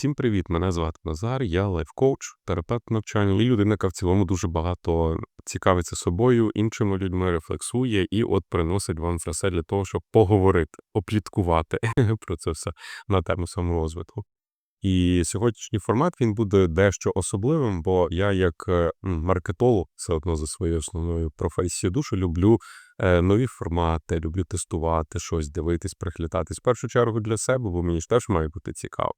Всім привіт! Мене звати Назар, я лайфкоуч, терапевт навчання і людина, яка в цілому дуже багато цікавиться собою, іншими людьми, рефлексує і от приносить вам все для того, щоб поговорити, опліткувати про це все на тему саморозвитку. І сьогоднішній формат він буде дещо особливим, бо я, як е, маркетолог, все одно за своєю основною професією, дуже люблю е, нові формати, люблю тестувати щось, дивитись, приглядатись. В першу чергу для себе, бо мені ж теж має бути цікаво.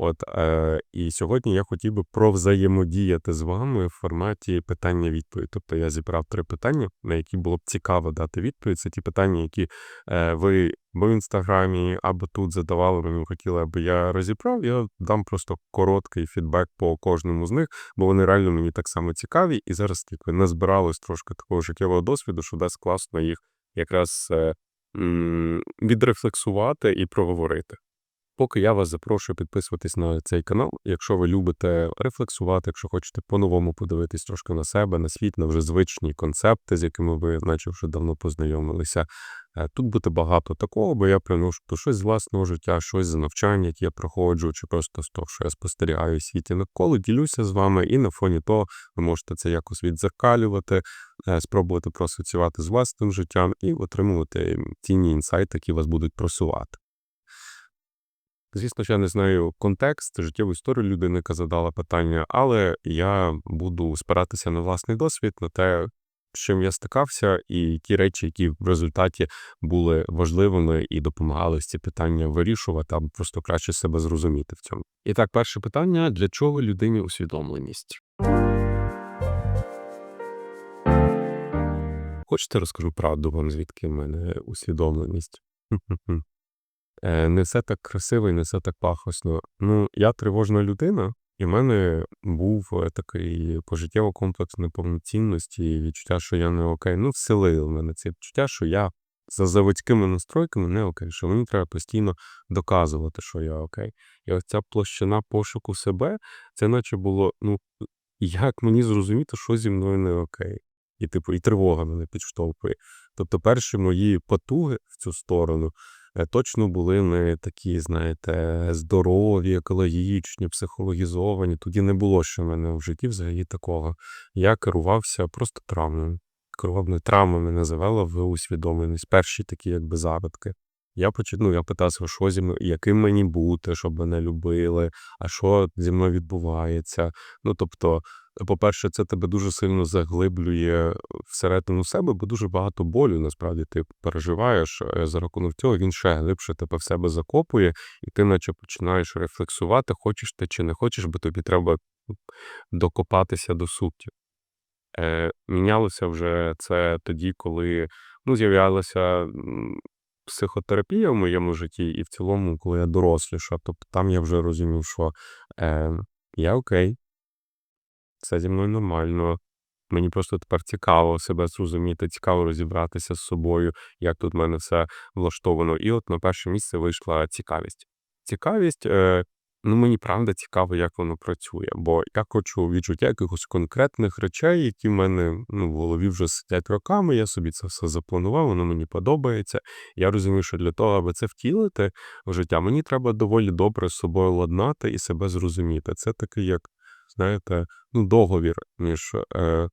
От е, і сьогодні я хотів би провзаємодіяти з вами в форматі питання-відповідь. Тобто я зібрав три питання, на які було б цікаво дати відповідь. Це ті питання, які е, ви в інстаграмі, або тут задавали, мені хотіли, аби я розібрав. Я дам просто короткий фідбек по кожному з них, бо вони реально мені так само цікаві. І зараз типу, назбиралось трошки такого життєвого досвіду, що дасть класно їх якраз е, м, відрефлексувати і проговорити. Поки я вас запрошую підписуватись на цей канал, якщо ви любите рефлексувати, якщо хочете по-новому подивитись трошки на себе, на світ, на вже звичні концепти, з якими ви, наче вже давно познайомилися. Е, Тут буде багато такого, бо я приношу то щось з власного життя, щось з навчання, які я проходжу, чи просто з того, що я спостерігаю в світі навколо, ділюся з вами, і на фоні того ви можете це якось відзеркалювати, е, спробувати проасоціювати з власним життям і отримувати цінні інсайти, які вас будуть просувати. Звісно, я не знаю контекст, життєву історію людини, яка задала питання, але я буду спиратися на власний досвід, на те, з чим я стикався, і ті речі, які в результаті були важливими і допомагали ці питання вирішувати, або просто краще себе зрозуміти в цьому. І так, перше питання: для чого людині усвідомленість? Хочете, розкажу правду вам, звідки в мене усвідомленість? Е, Не все так красиво і не все так пахосно. Ну, я тривожна людина, і в мене був е, такий пожиттєво комплекс неповноцінності і відчуття, що я не окей. Ну, вселили в мене це відчуття, що я за заводськими настройками не окей, що мені треба постійно доказувати, що я окей. І ось ця площина пошуку себе, це наче було, ну, як мені зрозуміти, що зі мною не окей. І, типу, і тривога мене підштовхує. Тобто, перші мої потуги в цю сторону точно були не такі, знаєте, здорові, екологічні, психологізовані. Тоді не було ще в мене в житті взагалі такого. Я керувався просто травмами. Керував не травмами називала в усвідомленість. Перші такі, якби зародки. Я поч... ну, я питався, що зі мною, яким мені бути, щоб мене любили, а що зі мною відбувається. Ну, тобто, по-перше, це тебе дуже сильно заглиблює всередину себе, бо дуже багато болю насправді ти переживаєш. е, За рахунок цього він ще глибше тебе в себе закопує, і ти наче починаєш рефлексувати, хочеш ти чи не хочеш, бо тобі треба докопатися до суті. Е, мінялося вже це тоді, коли ну, з'являлася психотерапія в моєму житті, і в цілому, коли я дорослішав. Тобто там я вже розумів, що е, я окей, все зі мною нормально. Мені просто тепер цікаво себе зрозуміти, цікаво розібратися з собою, як тут в мене все влаштовано. І от на перше місце вийшла цікавість. Цікавість, е, ну мені правда цікаво, як воно працює, бо я хочу відчуття якихось конкретних речей, які в мене ну, в голові вже сидять роками. Я собі це все запланував, воно мені подобається. Я розумію, що для того, аби це втілити в життя, мені треба доволі добре з собою ладнати і себе зрозуміти. Це такий, як знаєте, ну, договір між, е,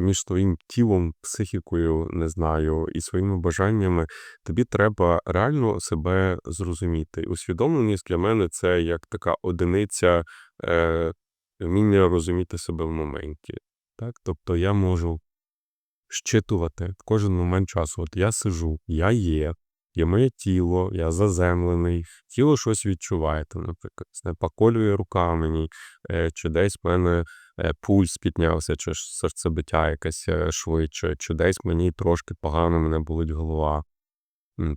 між твоїм тілом, психікою, не знаю, і своїми бажаннями. Тобі треба реально себе зрозуміти. Усвідомленість для мене це як така одиниця е, вміння розуміти себе в моменті. Так? Тобто я можу щитувати кожен момент часу. От я сижу, я є, є моє тіло, я заземлений, тіло щось відчуває, наприклад, не поколює рука мені, е, чи десь в мене е, пульс піднявся, чи серцебиття якесь е, швидше, чи десь мені трошки погано мене болить голова.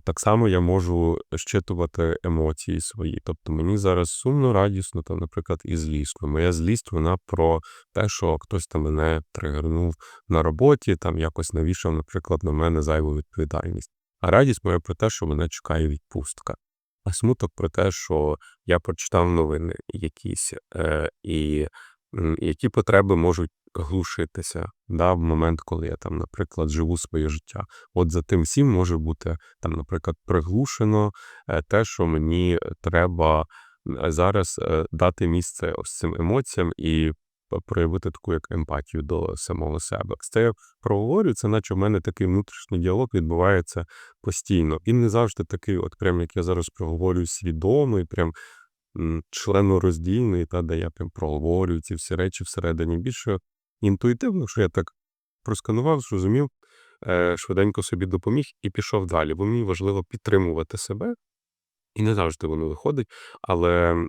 Так само я можу щитувати емоції свої. Тобто мені зараз сумно, радісно, там, наприклад, і злісно. Моя злість вона про те, що хтось там мене тригернув на роботі, там якось навішав, наприклад, на мене зайву відповідальність. А радість моя про те, що мене чекає відпустка. А смуток про те, що я прочитав новини якісь, е, і які потреби можуть глушитися да, в момент, коли я там, наприклад, живу своє життя. От за тим всім може бути там, наприклад, приглушено е, те, що мені треба зараз, е, дати місце ось цим емоціям і проявити таку як емпатію до самого себе. Це я проговорюю, це наче в мене такий внутрішній діалог відбувається постійно. Він не завжди такий, от прям як я зараз проговорюю, свідомий, прям, членороздільний, та, де я прям проговорюю ці всі речі всередині. Більше інтуїтивно, що я так просканував, зрозумів, е, швиденько собі допоміг і пішов далі. Бо мені важливо підтримувати себе, і не завжди воно виходить, але,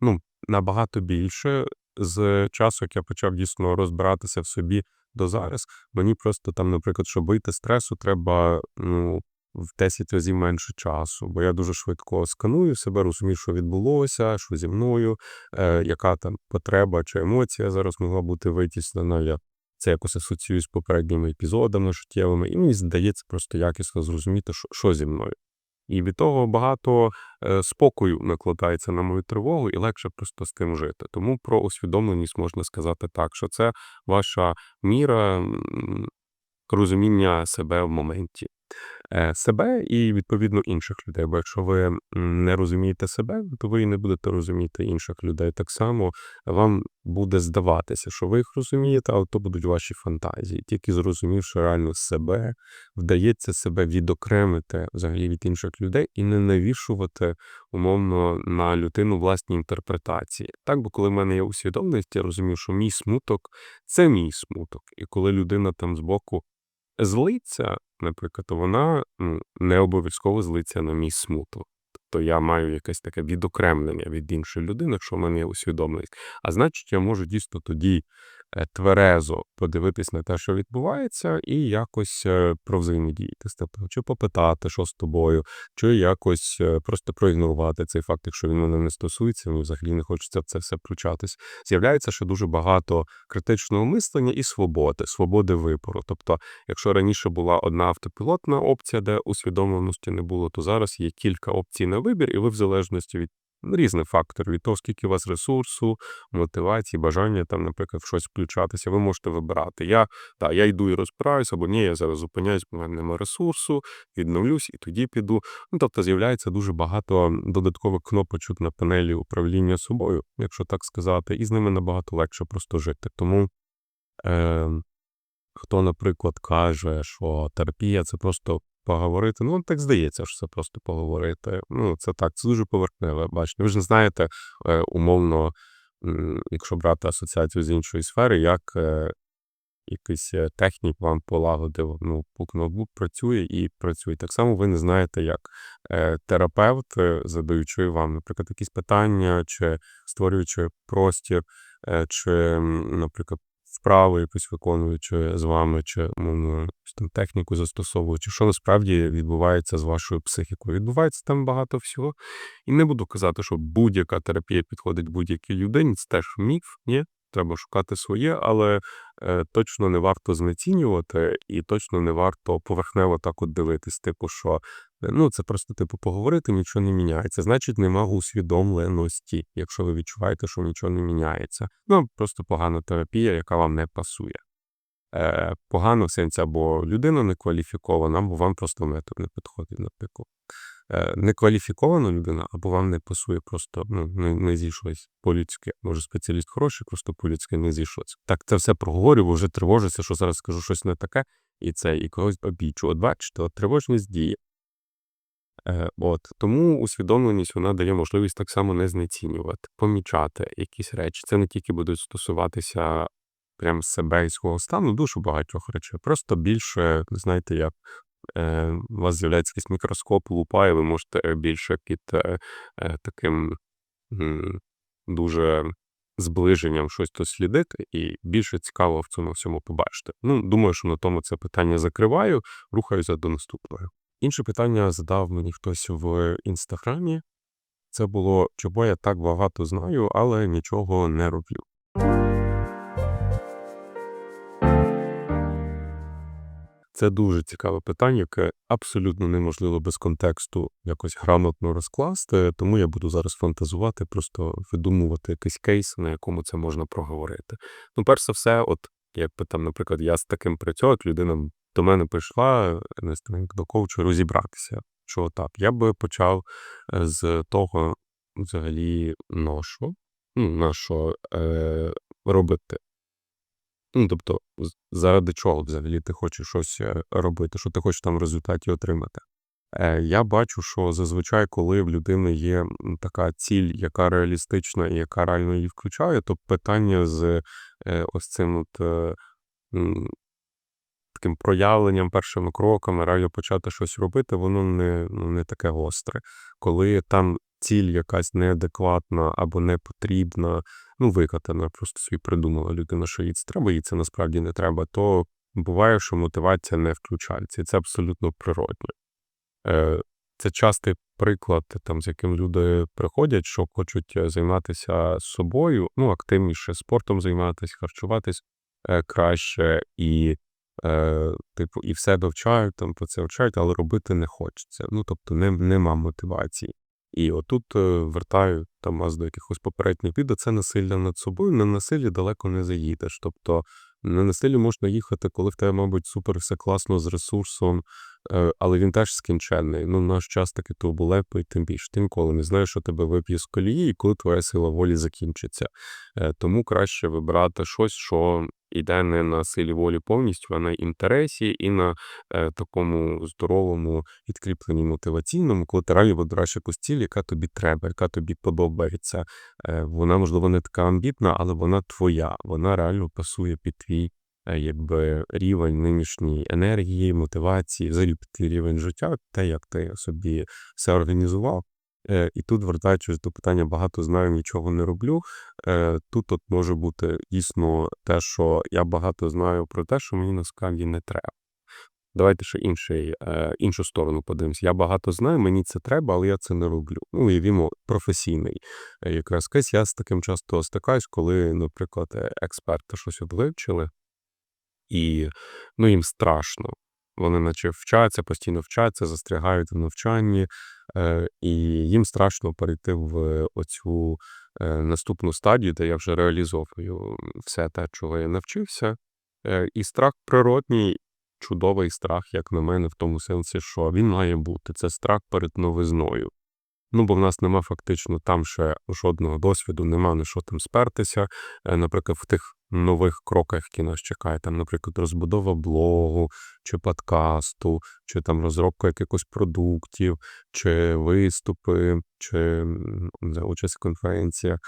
ну, набагато більше з часу, як я почав дійсно розбиратися в собі до зараз, мені просто там, наприклад, щоб вийти стресу, треба, ну, в 10 разів менше часу, бо я дуже швидко сканую себе, розумію, що відбулося, що зі мною, е, яка там потреба чи емоція зараз могла бути витіснена. Я це якось асоціюю з попередніми епізодами життєвими, і мені здається просто якісно зрозуміти, що, що зі мною. І від того багато е, спокою накладається на мою тривогу, і легше просто з тим жити. Тому про усвідомленість можна сказати так, що це ваша міра розуміння себе в моменті. Е, себе і відповідно інших людей. Бо якщо ви не розумієте себе, то ви і не будете розуміти інших людей. Так само вам буде здаватися, що ви їх розумієте, але то будуть ваші фантазії. Тільки зрозумівши реально себе, вдається себе відокремити взагалі від інших людей і не навішувати умовно на людину власні інтерпретації. Так, бо коли в мене є усвідомленість, я розумію, що мій смуток це мій смуток. І коли людина там збоку злиться, наприклад, то вона ну, не обов'язково злиться на мій смуток. Тобто я маю якесь таке відокремлення від іншої людини, якщо в мене є усвідомленість. А значить, я можу дійсно тоді тверезо подивитись на те, що відбувається, і якось е, провзаємодіяти з тобою, чи попитати, що з тобою, чи якось е, просто проігнорувати цей факт, якщо він мене не стосується, ну взагалі не хочеться в це все включатись. З'являється ще дуже багато критичного мислення і свободи, свободи вибору. Тобто, якщо раніше була одна автопілотна опція, де усвідомленості не було, то зараз є кілька опцій на вибір, і ви в залежності від різних факторів, від того, скільки у вас ресурсу, мотивації, бажання там, наприклад, в щось включатися, ви можете вибирати. Я та, я йду і розбираюсь, або ні, я зараз зупиняюсь, бо мене немає ресурсу, відновлюсь і тоді піду. Ну, тобто з'являється дуже багато додаткових кнопочок на панелі управління собою, якщо так сказати, і з ними набагато легше просто жити. Тому. Е, Хто, наприклад, каже, що терапія це просто поговорити. Ну, так здається, що це просто поговорити. Ну, це так, це дуже поверхневе. Бачите, ви ж не знаєте, е, умовно, якщо брати асоціацію з іншої сфери, як е, якийсь е, технік вам полагодив, ну, поки ноутбук працює і працює. Так само ви не знаєте, як терапевт, задаючи вам, наприклад, якісь питання, чи створюючи простір, чи, наприклад, вправи якось виконуючи з вами, чи умовно, там техніку застосовуючи, що насправді відбувається з вашою психікою. Відбувається там багато всього. І не буду казати, що будь-яка терапія підходить будь-якій людині, це теж міф, ні. Треба шукати своє, але е, точно не варто знецінювати, і точно не варто поверхнево так от дивитись, типу, що ну це просто типу поговорити, нічого не міняється. Значить, нема усвідомленості, якщо ви відчуваєте, що нічого не міняється. Ну просто погана терапія, яка вам не пасує. Е, Погано в сенсі, або людина не кваліфікована, або вам просто метод не підходить, наприклад. Е, некваліфікована людина, або вам не пасує, просто ну, не, не зійшлось по-людськи. Може, спеціаліст хороший, просто по-людськи не зійшлося. Так це все проговорю, бо вже тривожуся, що зараз скажу щось не таке, і це і когось обічу. От бачите, от тривожність діє. Е, От тому усвідомленість вона дає можливість так само не знецінювати, помічати якісь речі. Це не тільки будуть стосуватися прям себе і свого стану, дуже багатьох речей. Просто більше, знаєте, як е, у вас з'являється якийсь мікроскоп, лупа, і ви можете більше під е, е, таким м, дуже зближенням щось дослідити, і більше цікаво в цьому всьому побачити. Ну, думаю, що на тому це питання закриваю, рухаюся до наступного. Інше питання задав мені хтось в інстаграмі. Це було, чого я так багато знаю, але нічого не роблю. Це дуже цікаве питання, яке абсолютно неможливо без контексту якось грамотно розкласти, тому я буду зараз фантазувати, просто видумувати якийсь кейс, на якому це можна проговорити. Ну, перш за все, от якби там, наприклад, я з таким працюю, от людина до мене прийшла не до коучу розібратися. Що так, я би почав е, з того, взагалі нащо? Ну, нащо е, робити? Ну, тобто, заради чого взагалі ти хочеш щось е, робити, що ти хочеш там в результаті отримати? Е, я бачу, що зазвичай, коли в людини є така ціль, яка реалістична і яка реально її включає, то питання з е, ось цим от, е, таким проявленням, першими кроками, реально почати щось робити, воно не, ну, не таке гостре. Коли там ціль якась неадекватна або не потрібна, ну, викатана, просто собі придумала людина, що їй це треба, їй це насправді не треба, то буває, що мотивація не включається. І це абсолютно природно. Е, Це частий приклад, там, з яким люди приходять, що хочуть е, займатися собою, ну, активніше спортом займатися, харчуватись е, краще і, е, типу, і все довчають, там про це вчають, але робити не хочеться. Ну, тобто, не, нема мотивації. І отут е, вертаю там вас до якихось попередніх відео, це насилля над собою. На насиллі далеко не заїдеш. Тобто на насиллі можна їхати, коли в тебе, мабуть, супер все класно з ресурсом, е, але він теж скінченний. Ну, наш час таки турбулепий, тим більше. Ти ніколи не знаєш, що тебе вип'є з колії, і коли твоя сила волі закінчиться. Е, Тому краще вибирати щось, що йде не на силі волі повністю, а на інтересі і на е, такому здоровому підкріпленні мотиваційному, коли ти реально вибираєш якусь ціль, яка тобі треба, яка тобі подобається. Е, Вона, можливо, не така амбітна, але вона твоя. Вона реально пасує під твій е, якби рівень нинішньої енергії, мотивації, взагалі під твій рівень життя, те, як ти собі все організував. Е, І тут, вертаючись до питання, багато знаю, нічого не роблю. Е, Тут от може бути дійсно те, що я багато знаю про те, що мені насправді не треба. Давайте ще інший, е, іншу сторону подивимось. Я багато знаю, мені це треба, але я це не роблю. Ну, уявімо, професійний якраз кейс. Я з таким часто стикаюсь, коли, наприклад, експерти щось от вивчили, і ну, їм страшно. Вони наче вчаться, постійно вчаться, застрягають в навчанні, і їм страшно перейти в оцю е, наступну стадію, де я вже реалізовую все те, чого я навчився. Е, і страх природній, чудовий страх, як на мене, в тому сенсі, що він має бути. Це страх перед новизною. Ну, бо в нас нема фактично там ще жодного досвіду, нема на що там спертися. Е, Наприклад, в тих нових кроках, які нас чекає, там, наприклад, розбудова блогу, чи подкасту, чи там розробка якихось продуктів, чи виступи, чи участь в конференціях.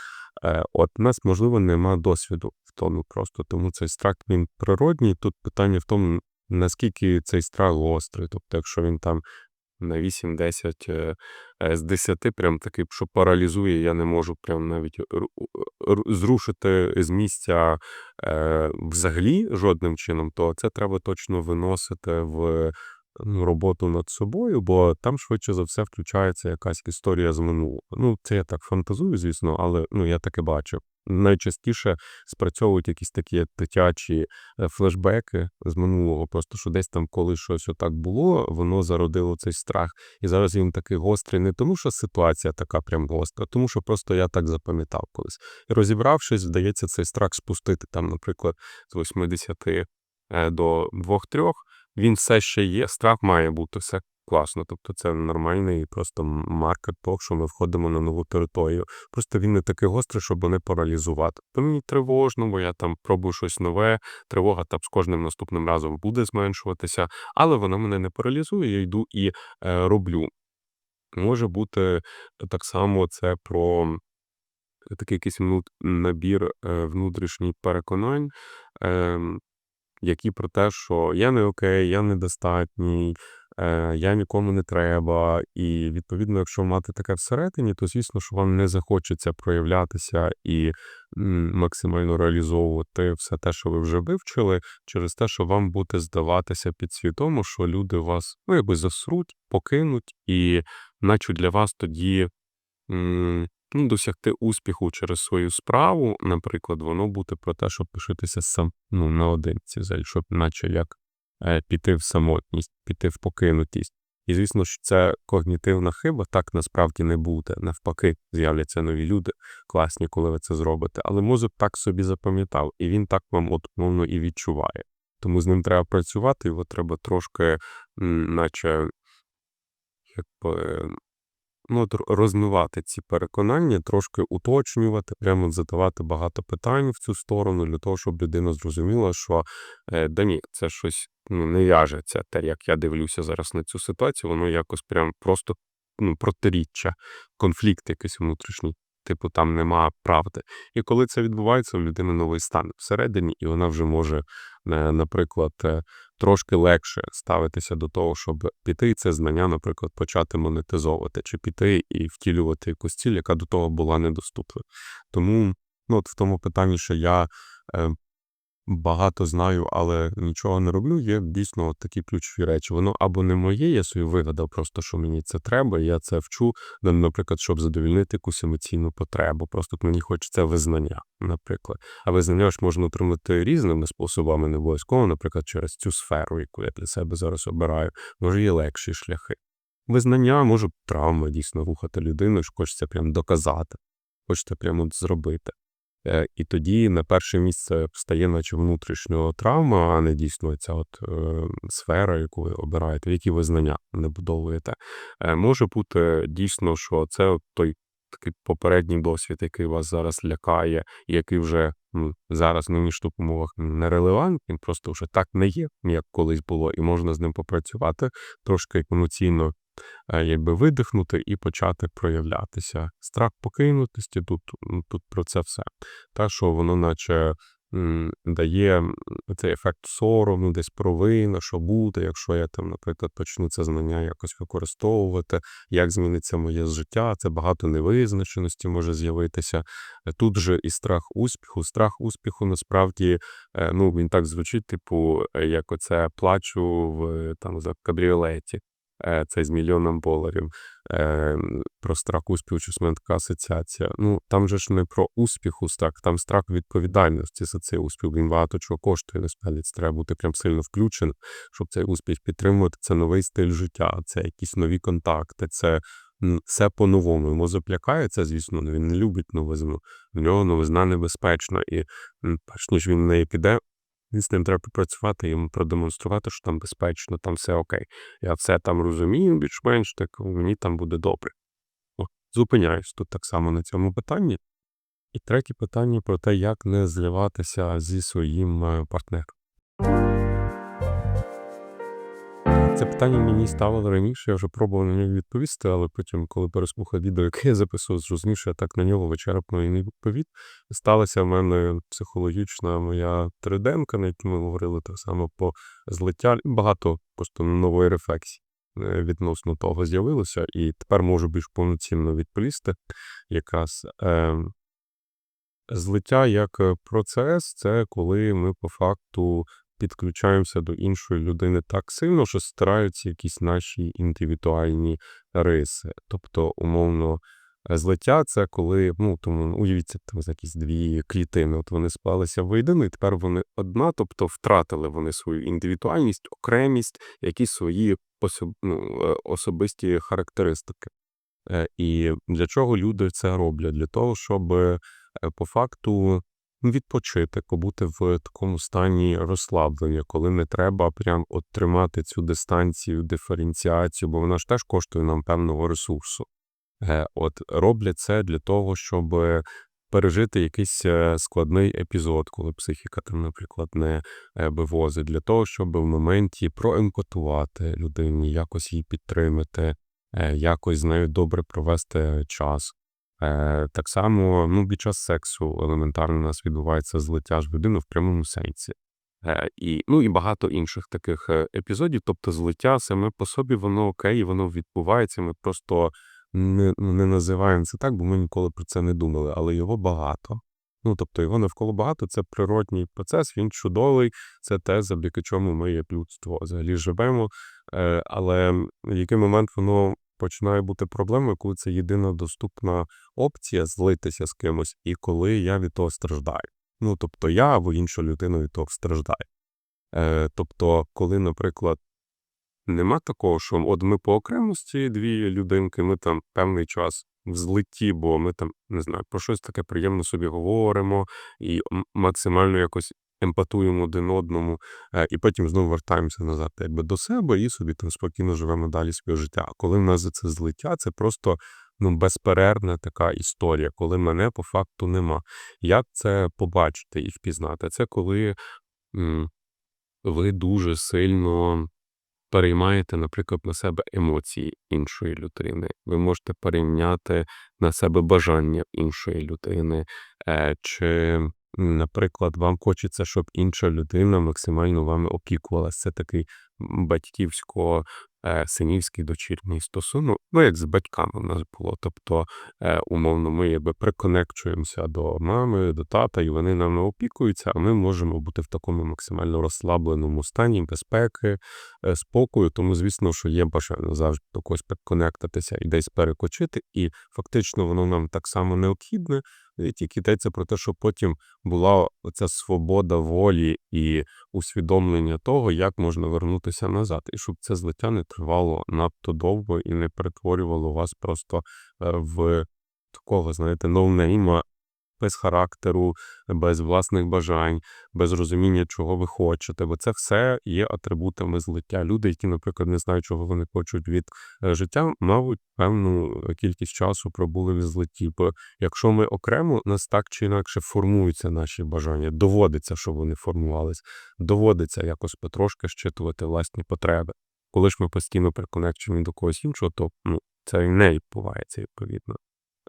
Е, От нас, можливо, нема досвіду в тому просто, тому цей страх він природній. Тут питання в тому, наскільки цей страх гострий. Тобто, якщо він там на 8-10 е, е, з 10 прям такий, що паралізує, я не можу прям навіть ру- ру- зрушити з місця е, взагалі жодним чином, то це треба точно виносити в ну, роботу над собою, бо там швидше за все включається якась історія з минулого. Ну, це я так фантазую, звісно, але ну, я таке бачив. Найчастіше спрацьовують якісь такі дитячі е, флешбеки з минулого, просто що десь там, коли щось отак було, воно зародило цей страх. І зараз він такий гострий, не тому, що ситуація така прям гостра, тому що просто я так запам'ятав колись. І розібравшись, вдається цей страх спустити там, наприклад, з 80 е, до 2-3, він все ще є, страх має бути все класно. Тобто це нормальний просто м- маркер того, що ми входимо на нову територію. Просто він не такий гострий, щоб не паралізувати. То мені тривожно, бо я там пробую щось нове, тривога там з кожним наступним разом буде зменшуватися, але воно мене не паралізує, я йду і е, роблю. Може бути так само це про такий якийсь набір е, внутрішніх переконань, ем, які про те, що я не окей, я недостатній, е, я нікому не треба. І відповідно, якщо мати таке всередині, то звісно, що вам не захочеться проявлятися і максимально реалізовувати все те, що ви вже вивчили, через те, що вам буде здаватися підсвідомо, що люди вас ну, якби засруть, покинуть, і наче для вас тоді. Ну, досягти успіху через свою справу, наприклад, воно буде про те, щоб пишитися сам ну, наодинці, щоб наче як е, піти в самотність, піти в покинутість. І звісно, що це когнітивна хиба, так насправді не буде. Навпаки, з'являться нові люди, класні, коли ви це зробите. Але мозок так собі запам'ятав, і він так вам от мовно і відчуває. Тому з ним треба працювати, його треба трошки, наче якби ну, от р- розмивати ці переконання, трошки уточнювати, прямо задавати багато питань в цю сторону, для того, щоб людина зрозуміла, що е, да ні, це щось ну, не в'яжеться. Те, як я дивлюся зараз на цю ситуацію, воно якось прям просто ну, протиріччя, конфлікт якийсь внутрішній. Типу, там нема правди. І коли це відбувається, у людини новий стан всередині, і вона вже може, наприклад, е, трошки легше ставитися до того, щоб піти і це знання, наприклад, почати монетизовувати, чи піти і втілювати якусь ціль, яка до того була недоступна. Тому ну, от в тому питанні, що я е, багато знаю, але нічого не роблю, є дійсно такі ключові речі. Воно або не моє, я собі вигадав, просто що мені це треба, і я це вчу, наприклад, щоб задовільнити якусь емоційну потребу. Просто мені хочеться визнання, наприклад. А визнання ж можна отримати різними способами, не обов'язково, наприклад, через цю сферу, яку я для себе зараз обираю. Може, є легші шляхи. Визнання може травма дійсно рухати людину, що хочеться прям доказати, хочеться прямо зробити. Е, І тоді на перше місце встає, наче внутрішнього травма, а не дійсно ця от е, сфера, яку ви обираєте, в якій ви знання не будовуєте. Е, може бути дійсно, що це от той такий попередній досвід, який вас зараз лякає, і який вже ну, зараз в нинішніх умовах нерелевантний, просто вже так не є, як колись було, і можна з ним попрацювати трошки емоційно якби видихнути і почати проявлятися. Страх покинутості тут, тут про це все. Та, що воно наче дає цей ефект сорому, десь провина, що буде, якщо я там, наприклад, почну це знання якось використовувати, як зміниться моє життя, це багато невизначеності може з'явитися. Е, Тут же і страх успіху. Страх успіху насправді е, ну, він так звучить, типу, е, як оце плачу в там за кабріолеті. Е, Це з мільйоном доларів. Е, Про страх успіху, у така асоціація. Ну, там же ж не про успіху страх, там страх відповідальності за цей успіх. Він багато чого коштує. Насправді це треба бути прям сильно включеним, щоб цей успіх підтримувати. Це новий стиль життя, це якісь нові контакти, це все по-новому. І Мозок лякається, звісно, він не любить новизну. В нього новизна небезпечна. І перш ніж він в неї піде, він з ним треба працювати, йому продемонструвати, що там безпечно, там все окей. Я все там розумію, більш-менш так мені там буде добре. О, зупиняюсь тут так само на цьому питанні. І третє питання про те, як не зливатися зі своїм е, партнером. Це питання мені ставили раніше, я вже пробував на нього відповісти, але потім, коли переслухав відео, яке я записував, зрозумів, що я так на нього вичерпно і не відповів. Сталася в мене психологічна моя триденка, на якій ми говорили так само по злиття. Багато просто нової рефлексії е, відносно того з'явилося, і тепер можу більш повноцінно відповісти. Якраз е, злиття як е, процес, це коли ми по факту підключаємося до іншої людини так сильно, що стираються якісь наші індивідуальні риси. Тобто, умовно, злиття це коли, ну тому уявіться, там якісь дві клітини. От вони склалися воєдино, і тепер вони одна, тобто втратили вони свою індивідуальність, окремість, якісь свої ну, е, особисті характеристики. Е, І для чого люди це роблять? Для того, щоб е, по факту відпочити, побути в такому стані розслаблення, коли не треба прям от тримати цю дистанцію, диференціацію, бо вона ж теж коштує нам певного ресурсу. Е, От роблять це для того, щоб пережити якийсь е, складний епізод, коли психіка там, наприклад, не е, вивозить, для того, щоб в моменті проемпатувати людині, якось її підтримати, якось з нею добре провести час. Е, Так само ну, під час сексу елементарно у нас відбувається злиття ж людини в прямому сенсі. Е, і, ну, і багато інших таких е, епізодів. Тобто злиття саме по собі, воно окей, воно відбувається. Ми просто не, ну, не називаємо це так, бо ми ніколи про це не думали, але його багато. Ну, тобто його навколо багато, це природній процес, він чудовий, це те, завдяки чому ми як людство взагалі живемо. Але в який момент воно починає бути проблемою, коли це єдина доступна опція злитися з кимось, і коли я від того страждаю. Ну, тобто я або інша людина від того страждає. Е, тобто, коли, наприклад, нема такого, що от ми по окремості дві людинки, ми там певний час в злитті, бо ми там не знаю, про щось таке приємно собі говоримо і максимально якось емпатуємо один одному, е, і потім знову вертаємося назад якби до себе і собі там спокійно живемо далі своє життя. А коли в нас за це злиття, це просто ну, безперервна така історія, коли мене по факту нема. Як це побачити і впізнати? Це коли м, ви дуже сильно переймаєте, наприклад, на себе емоції іншої людини. Ви можете перейняти на себе бажання іншої людини. Е, чи, наприклад, вам хочеться, щоб інша людина максимально вами опікувалася. Це такий батьківсько е, синівський дочірній стосунок, ну як з батьками в нас було. Тобто, е, умовно, ми якби приконекчуємося до мами, до тата, і вони нами опікуються, а ми можемо бути в такому максимально розслабленому стані безпеки, е, спокою. Тому, звісно, що є бажання завжди до когось приконектитися і десь перекочити, і фактично воно нам так само необхідне. І тільки йдеться про те, щоб потім була оця свобода волі і усвідомлення того, як можна вернутися назад, і щоб це злиття не тривало надто довго і не перетворювало вас просто е, в такого, знаєте, ноунейма, без характеру, без власних бажань, без розуміння, чого ви хочете. Бо це все є атрибутами злиття. Люди, які, наприклад, не знають, чого вони хочуть від е, життя, мабуть, певну кількість часу пробули в злитті. Бо якщо ми окремо, нас так чи інакше формуються наші бажання. Доводиться, щоб вони формувались, доводиться якось потрошки щитувати власні потреби. Коли ж ми постійно приконекчені до когось іншого, то ну, це і не відбувається відповідно.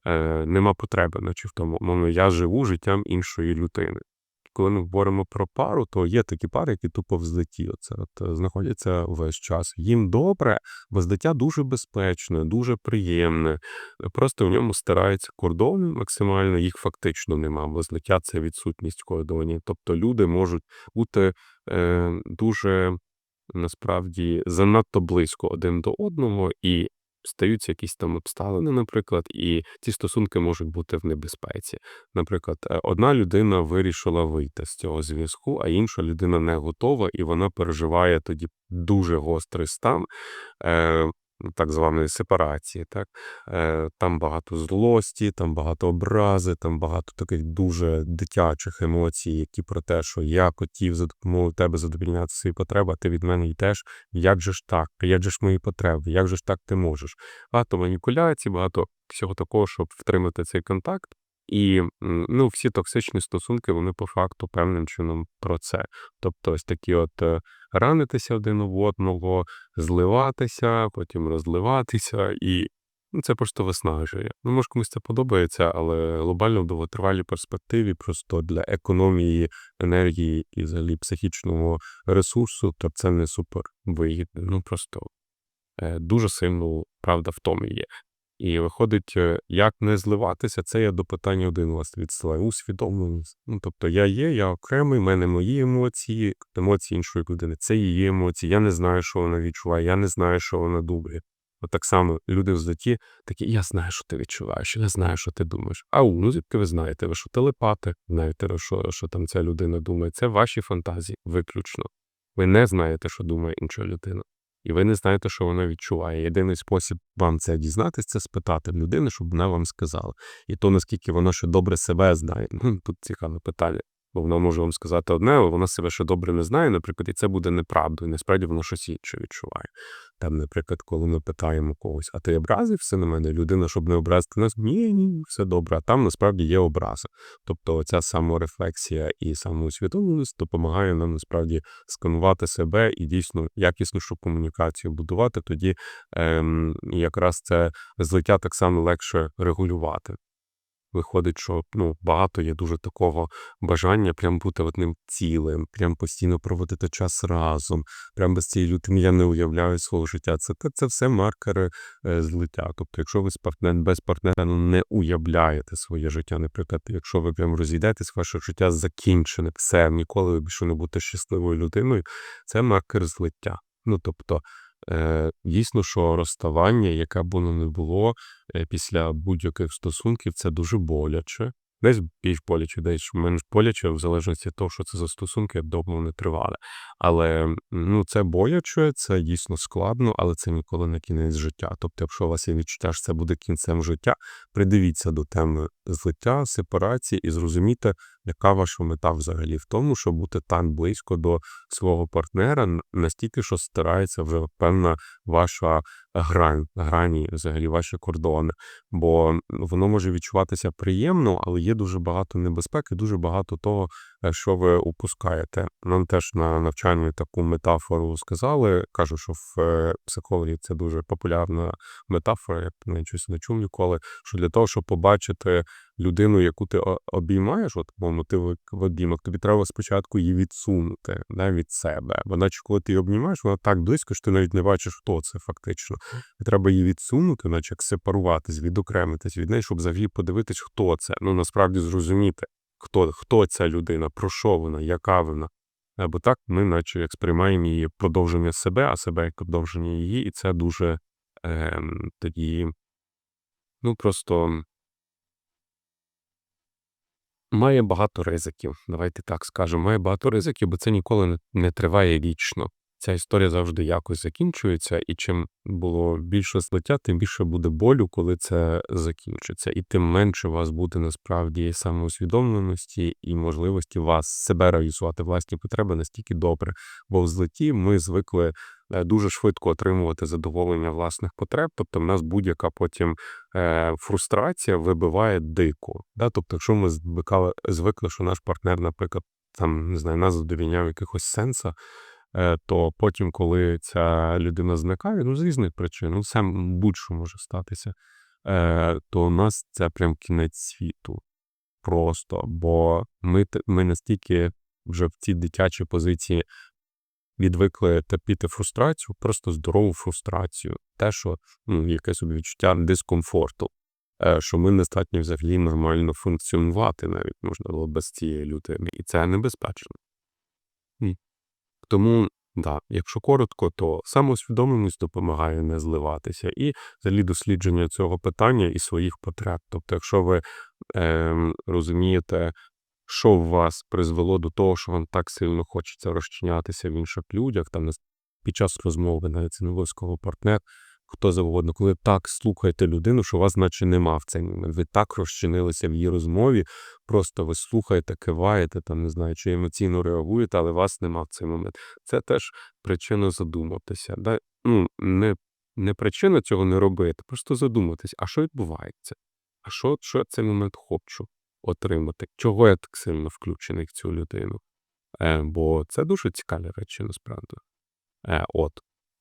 Е, нема потреби, наче в тому. Мовно, я живу життям іншої людини. Коли ми говоримо про пару, то є такі пари, які тупо в злитті. Оце от е, знаходяться весь час. Їм добре, бо злиття дуже безпечне, дуже приємне. Просто в ньому стираються кордони максимально, їх фактично нема, бо злиття це відсутність кордонів. Тобто люди можуть бути е, дуже насправді занадто близько один до одного, і стаються якісь там обставини, наприклад, і ці стосунки можуть бути в небезпеці. Наприклад, е, одна людина вирішила вийти з цього зв'язку, а інша людина не готова, і вона переживає тоді дуже гострий стан. Е, так званої сепарації, так Е, там багато злості, там багато образи, там багато таких дуже дитячих емоцій, які про те, що я хотів за допомогою тебе задовільняти свої потреби, а ти від мене йдеш. Як же ж так? Як же ж мої потреби? Як же ж так ти можеш? Багато маніпуляцій, багато всього такого, щоб втримати цей контакт. І ну, всі токсичні стосунки, вони по факту певним чином про це. Тобто, ось такі от е, ранитися один в одного, зливатися, потім розливатися, і ну, це просто виснажує. Ну, може, комусь це подобається, але глобально в довготривалій перспективі, просто для економії енергії і взагалі психічного ресурсу, то це не супер вигідно. Ну просто е, дуже сильно правда в тому є. І виходить, е, як не зливатися, це я до питання один вас відсилаю. Усвідомленість. Ну, тобто я є, я окремий, в мене мої емоції, емоції іншої людини. Це її емоції. Я не знаю, що вона відчуває, я не знаю, що вона думає. От так само люди в злоті такі, я знаю, що ти відчуваєш, я знаю, що ти думаєш. Ау, ну звідки ви знаєте? Ви що телепати? Знаєте, що, що там ця людина думає? Це ваші фантазії, виключно. Ви не знаєте, що думає інша людина. І ви не знаєте, що вона відчуває. Єдиний спосіб вам це дізнатися, це спитати людини, щоб вона вам сказала. І то, наскільки вона ще добре себе знає. Тут цікаве питання. Бо вона може вам сказати одне, але вона себе ще добре не знає, наприклад, і це буде неправдою. Насправді воно щось інше відчуває. Там, наприклад, коли ми питаємо когось, а ти образився на мене? Людина, щоб не образити нас, ні, ні, все добре. А там насправді є образа. Тобто ця саморефлексія і самоусвідомленість допомагає нам насправді сканувати себе і дійсно якіснішу комунікацію будувати. Тоді ем, якраз це злиття так само легше регулювати. Виходить, що ну, багато є дуже такого бажання прям бути одним цілим, прям постійно проводити час разом. Прям без цієї людини я не уявляю свого життя. Це це все маркери е, злиття. Тобто, якщо ви з партнером без партнера не уявляєте своє життя, наприклад, якщо ви прям розійдетесь, ваше життя закінчене, все ніколи ви більше не будете щасливою людиною, це маркер злиття. Ну тобто. Е, Дійсно, що розставання, яке б воно не було е, після будь-яких стосунків, це дуже боляче. Десь більш боляче, десь менш боляче, в залежності від того, що це за стосунки, довго вони тривали. Але ну, це боляче, це дійсно складно, але це ніколи не кінець життя. Тобто, якщо у вас є відчуття, що це буде кінцем життя, придивіться до теми злиття, сепарації і зрозумійте, яка ваша мета взагалі в тому, щоб бути так близько до свого партнера, настільки, що стирається вже певна ваша грань, грані, взагалі ваші кордони. Бо воно може відчуватися приємно, але є дуже багато небезпеки, дуже багато того, що ви упускаєте. Нам теж на навчанні таку метафору сказали. Кажу, що в е, психології це дуже популярна метафора, я навіть щось не чув ніколи. Що для того, щоб побачити людину, яку ти обіймаєш, от мовно, ти в обіймах, тобі треба спочатку її відсунути да, від себе. Бо наче коли ти її обнімаєш, вона так близько, що ти навіть не бачиш, хто це фактично. І треба її відсунути, наче як сепаруватись, відокремитись від неї, щоб взагалі подивитись, хто це. Ну насправді зрозуміти, хто, хто ця людина, про що вона, яка вона. Бо так ми, наче як сприймаємо її продовження себе, а себе як продовження її, і це дуже ем, тоді, ну просто має багато ризиків. Давайте так скажемо. Має багато ризиків, бо це ніколи не триває вічно. Ця історія завжди якось закінчується, і чим було більше злиття, тим більше буде болю, коли це закінчиться, і тим менше у вас буде насправді самоусвідомленості і можливості вас себе реалізувати власні потреби настільки добре. Бо в злитті ми звикли е, дуже швидко отримувати задоволення власних потреб. Тобто, в нас будь-яка потім е, фрустрація вибиває дико. Да? Тобто, якщо ми звикали, звикли, що наш партнер, наприклад, там не знаю, нас задовільняв якихось сенса. Е, то потім, коли ця людина зникає, ну з різних причин, ну все будь-що може статися, е, то у нас це прям кінець світу. Просто, бо ми, ми настільки вже в цій дитячій позиції відвикли терпіти фрустрацію, просто здорову фрустрацію, те, що ну, собі відчуття дискомфорту, е, що ми не взагалі нормально функціонувати, навіть можна було без цієї людини, і це небезпечно. Тому, да, якщо коротко, то самоусвідомленість допомагає не зливатися, і взагалі дослідження цього питання і своїх потреб. Тобто, якщо ви е, розумієте, що в вас призвело до того, що вам так сильно хочеться розчинятися в інших людях, там під час розмови, навіть не обов'язково партнер, хто завгодно, коли так слухаєте людину, що вас наче нема в цей момент. Ви так розчинилися в її розмові, просто ви слухаєте, киваєте, там не знаю, чи емоційно реагуєте, але вас нема в цей момент. Це теж причина задуматися. Да? Ну, не, не причина цього не робити, просто задуматись, а що відбувається? А що, що я цей момент хочу отримати? Чого я так сильно включений в цю людину? Е, бо це дуже цікаві речі, насправді. Е, от.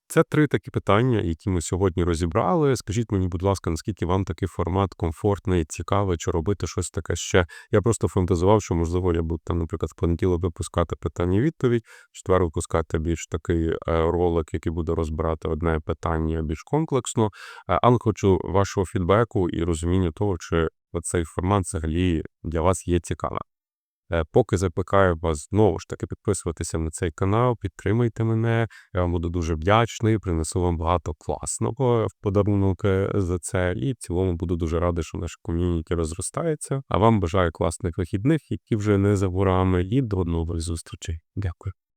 Це три такі питання, які ми сьогодні розібрали. Скажіть мені, будь ласка, наскільки вам такий формат комфортний, цікавий, чи робити щось таке ще? Я просто фантазував, що можливо я буду там, наприклад, в понеділок випускати питання відповідь, четвер випускати більш такий е, ролик, який буде розбирати одне питання більш комплексно. Е, але хочу вашого фідбеку і розуміння того, чи цей формат взагалі для вас є цікавим. Е, Поки закликаю вас знову ж таки підписуватися на цей канал, підтримайте мене. Я вам буду дуже вдячний. Принесу вам багато класного в подарунок за це. І в цілому буду дуже радий, що наше ком'юніті розростається. А вам бажаю класних вихідних, які вже не за горами, і до нових зустрічей. Дякую.